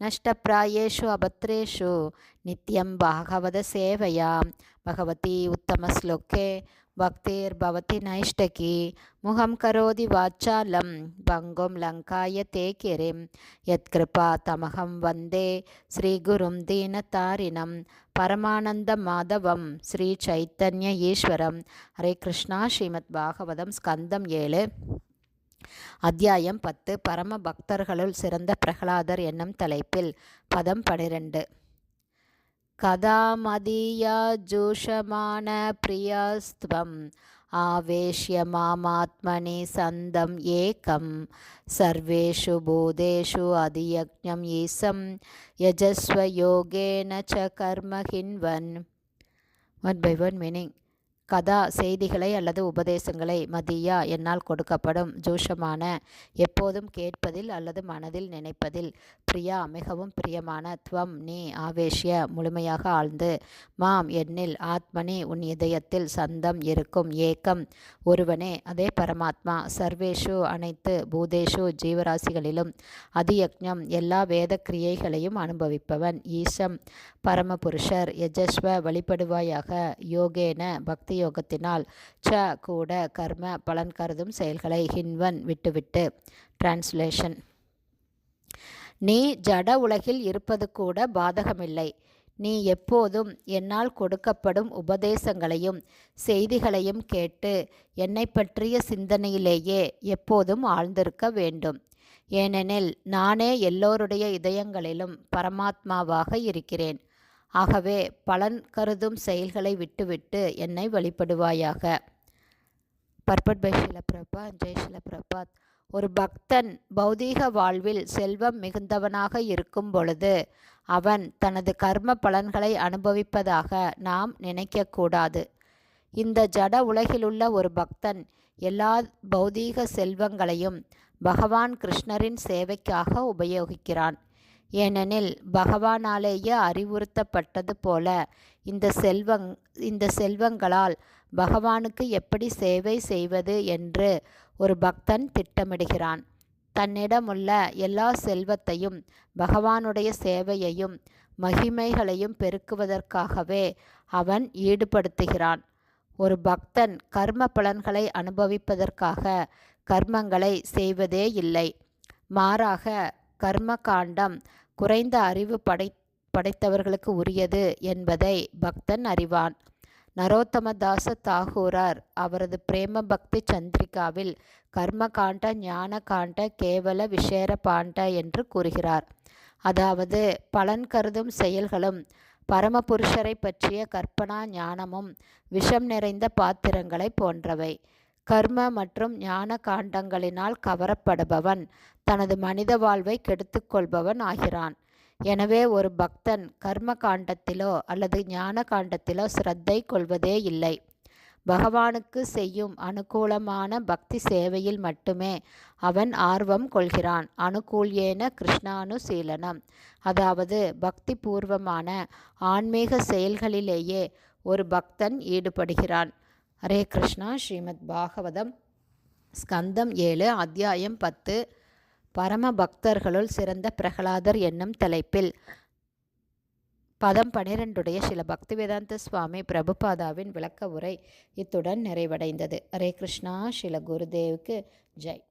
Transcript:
நஷ்டப்பிராயேஷு அபத்ரேஷு நித்யம் பாகவத சேவையா பகவதி உத்தமஸ்லோகே பக்திர்பவதி நைஷ்டகி முகம் கரோதி வாச்சாலம் பங்கும் லங்காய தே கிரிம் யத்கிருபா தமகம் வந்தே ஸ்ரீகுரும் தீனதாரிணம் பரமானந்த மாதவம் ஸ்ரீ சைத்தன்ய ஈஸ்வரம் ஹரே கிருஷ்ணா ஸ்ரீமத் பாகவதம் ஸ்கந்தம் ஏழு அத்தியாயம் பத்து. பரம பக்தர்களுள் சிறந்த பிரகலாதர் என்னும் தலைப்பில் பதம் பனிரெண்டு. கதாமதீயா ஜூஷமான பிரியாஸ்துவம். ஆவேஷ்ய மாமாத்மனி சந்தம் ஏகம் சர்வேஷு பூதேஷு அதியக்ஞம் ஈசம். யஜஸ்வ யோகேன ச கர்மஹின்வன் ஒன் பை ஒன் மீனிங் கதா செய்திகளை அல்லது உபதேசங்களை மதியா என்னால் கொடுக்கப்படும். ஜூஷமான எப்போதும் கேட்பதில் அல்லது மனதில் நினைப்பதில். பிரியா மிகவும் பிரியமான துவம் நீ ஆவேஷ்ய முழுமையாக ஆழ்ந்து. மாம் என்னில் ஆத்மனி உன் இதயத்தில் சந்தம் இருக்கும் ஏக்கம். ஒருவனே அதே பரமாத்மா. சர்வேஷு அனைத்து பூதேஷு ஜீவராசிகளிலும் அதியக்ஞம். எல்லா வேத கிரியைகளையும் அனுபவிப்பவன். ஈசம் பரமபுருஷர் யஜஸ்வ வழிபடுவாயாக. யோகேன பக்தி யோகத்தினால் ச கூட கர்ம பலன் கருதும் செயல்களை ஹின்வன் விட்டுவிட்டு. டிரான்ஸ்லேஷன் நீ ஜட உலகில் இருப்பது கூட பாதகமில்லை. நீ எப்போதும் என்னால் கொடுக்கப்படும் உபதேசங்களையும் செய்திகளையும் கேட்டு என்னை பற்றிய சிந்தனையிலேயே எப்போதும் ஆழ்ந்திருக்க வேண்டும். ஏனெனில் நானே எல்லோருடைய இதயங்களிலும் பரமாத்மாவாக இருக்கிறேன். ஆகவே பலன் கருதும் செயல்களை விட்டுவிட்டு என்னை வழிபடுவாயாக. பர்பட் பை ஷிலபிரபா ஜெய் ஷிலபிரபாத். ஒரு பக்தன் பௌதீக வாழ்வில் செல்வம் மிகுந்தவனாக இருக்கும் பொழுது அவன் தனது கர்ம பலன்களை அனுபவிப்பதாக நாம் நினைக்கக்கூடாது இந்த ஜட உலகிலுள்ள ஒரு பக்தன் எல்லா பௌதீக செல்வங்களையும் பகவான் கிருஷ்ணரின் சேவைக்காக உபயோகிக்கிறான். ஏனெனில் பகவானாலேயே அறிவுறுத்தப்பட்டது போல இந்த செல்வங் இந்த செல்வங்களால் பகவானுக்கு எப்படி சேவை செய்வது என்று ஒரு பக்தன் திட்டமிடுகிறான். தன்னிடமுள்ள எல்லா செல்வத்தையும் பகவானுடைய சேவையையும் மகிமைகளையும் பெருக்குவதற்காகவே அவன் ஈடுபடுத்துகிறான். ஒரு பக்தன் கர்ம பலன்களை அனுபவிப்பதற்காக கர்மங்களை செய்வதே இல்லை. மாறாக கர்ம காண்டம் குறைந்த அறிவு படை படைத்தவர்களுக்கு உரியது என்பதை பக்தன் அறிவான். நரோத்தமதாச தாகூரார் அவரது பிரேம பக்தி சந்திரிகாவில் கர்மகாண்ட ஞான காண்ட கேவல விஷேர பாண்ட என்று கூறுகிறார். அதாவது பலன் கருதும் செயல்களும் பரமபுருஷரை பற்றிய கற்பனா ஞானமும் விஷம் நிறைந்த பாத்திரங்களை போன்றவை. கர்ம மற்றும் ஞான காண்டங்களினால் கவரப்படுபவன். தனது மனித வாழ்வை கெடுத்துக்கொள்பவன் ஆகிறான். எனவே ஒரு பக்தன் கர்ம காண்டத்திலோ அல்லது ஞான காண்டத்திலோ சிரத்தை கொள்வதே இல்லை. பகவானுக்கு செய்யும் அனுகூலமான பக்தி சேவையில் மட்டுமே அவன் ஆர்வம் கொள்கிறான். அனுகூல்யேன கிருஷ்ணானுசீலனம். அதாவது பக்தி பூர்வமான ஆன்மீக செயல்களிலேயே ஒரு பக்தன் ஈடுபடுகிறான். ஹரே கிருஷ்ணா ஸ்ரீமத் பாகவதம் ஸ்கந்தம் ஏழு அத்தியாயம் பத்து. பரம பக்தர்களுள் சிறந்த பிரகலாதர் என்னும் தலைப்பில் பதம் பனிரெண்டுடைய சில பக்திவேதாந்த சுவாமி பிரபுபாதாவின் விளக்க உரை இத்துடன் நிறைவடைந்தது. ஹரே கிருஷ்ணா ஸ்ரீல குருதேவுக்கு ஜெய்.